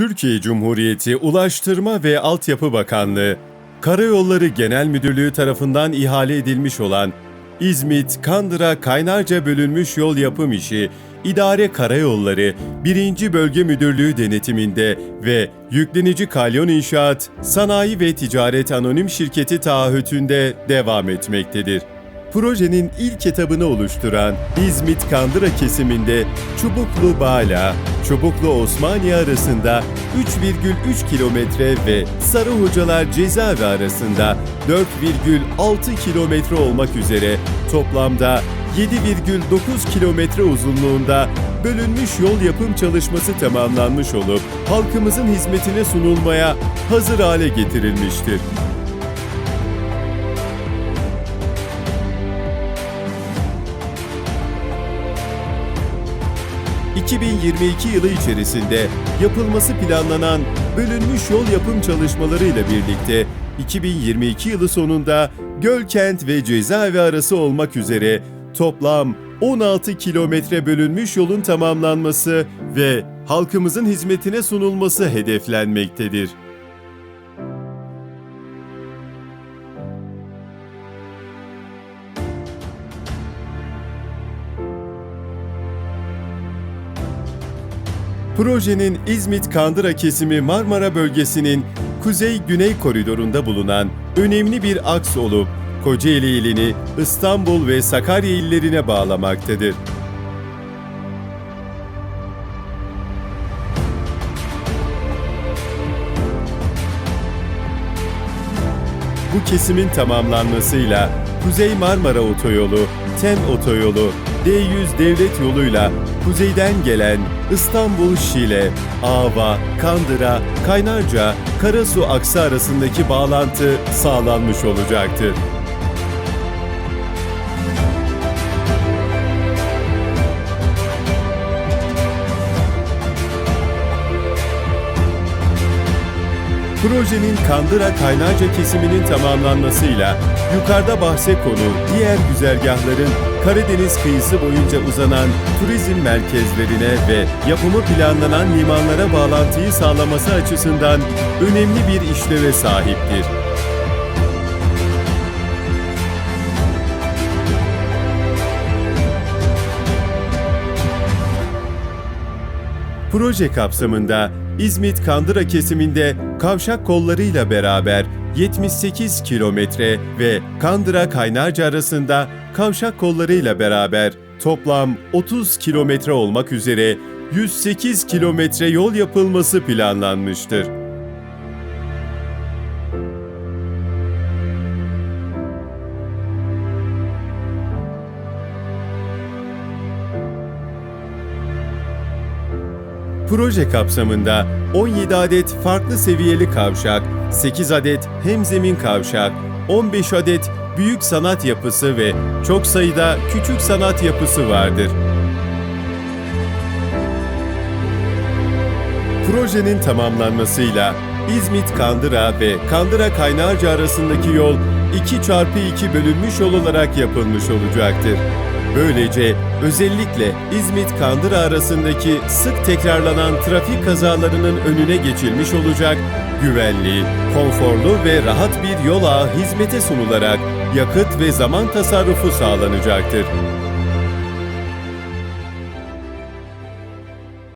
Türkiye Cumhuriyeti Ulaştırma ve Altyapı Bakanlığı, Karayolları Genel Müdürlüğü tarafından ihale edilmiş olan İzmit Kandıra Kaynarca bölünmüş yol yapım işi İdare Karayolları 1. Bölge Müdürlüğü denetiminde ve Yüklenici Kalyon İnşaat Sanayi ve Ticaret Anonim Şirketi taahhütünde devam etmektedir. Projenin ilk etabını oluşturan İzmit Kandıra kesiminde Çubuklu Bala, Çubuklu Osmaniye arasında 3,3 kilometre ve Sarı Hocalar Cezaevi arasında 4,6 kilometre olmak üzere toplamda 7,9 kilometre uzunluğunda bölünmüş yol yapım çalışması tamamlanmış olup halkımızın hizmetine sunulmaya hazır hale getirilmiştir. 2022 yılı içerisinde yapılması planlanan bölünmüş yol yapım çalışmalarıyla birlikte 2022 yılı sonunda Gölkent ve Cezaevi arası olmak üzere toplam 16 kilometre bölünmüş yolun tamamlanması ve halkımızın hizmetine sunulması hedeflenmektedir. Projenin İzmit-Kandıra kesimi Marmara bölgesinin kuzey-güney koridorunda bulunan önemli bir aks olup Kocaeli ilini İstanbul ve Sakarya illerine bağlamaktadır. Bu kesimin tamamlanmasıyla Kuzey Marmara Otoyolu, TEM Otoyolu, D100 devlet yoluyla kuzeyden gelen İstanbul Şile, Ava, Kandıra, Kaynarca, Karasu aksı arasındaki bağlantı sağlanmış olacaktır. Projenin Kandıra Kaynarca kesiminin tamamlanmasıyla yukarıda bahse konu diğer güzergahların Karadeniz kıyısı boyunca uzanan turizm merkezlerine ve yapımı planlanan limanlara bağlantıyı sağlaması açısından önemli bir işleve sahiptir. Proje kapsamında İzmit Kandıra kesiminde kavşak kollarıyla beraber 78 kilometre ve Kandıra Kaynarca arasında kavşak kollarıyla beraber toplam 30 kilometre olmak üzere 108 kilometre yol yapılması planlanmıştır. Proje kapsamında 17 adet farklı seviyeli kavşak, 8 adet hemzemin kavşak, 15 adet büyük sanat yapısı ve çok sayıda küçük sanat yapısı vardır. Projenin tamamlanmasıyla İzmit Kandıra ve Kandıra Kaynarca arasındaki yol 2 çarpı 2 bölünmüş yol olarak yapılmış olacaktır. Böylece özellikle İzmit-Kandıra arasındaki sık tekrarlanan trafik kazalarının önüne geçilmiş olacak, güvenli, konforlu ve rahat bir yol ağı hizmete sunularak yakıt ve zaman tasarrufu sağlanacaktır.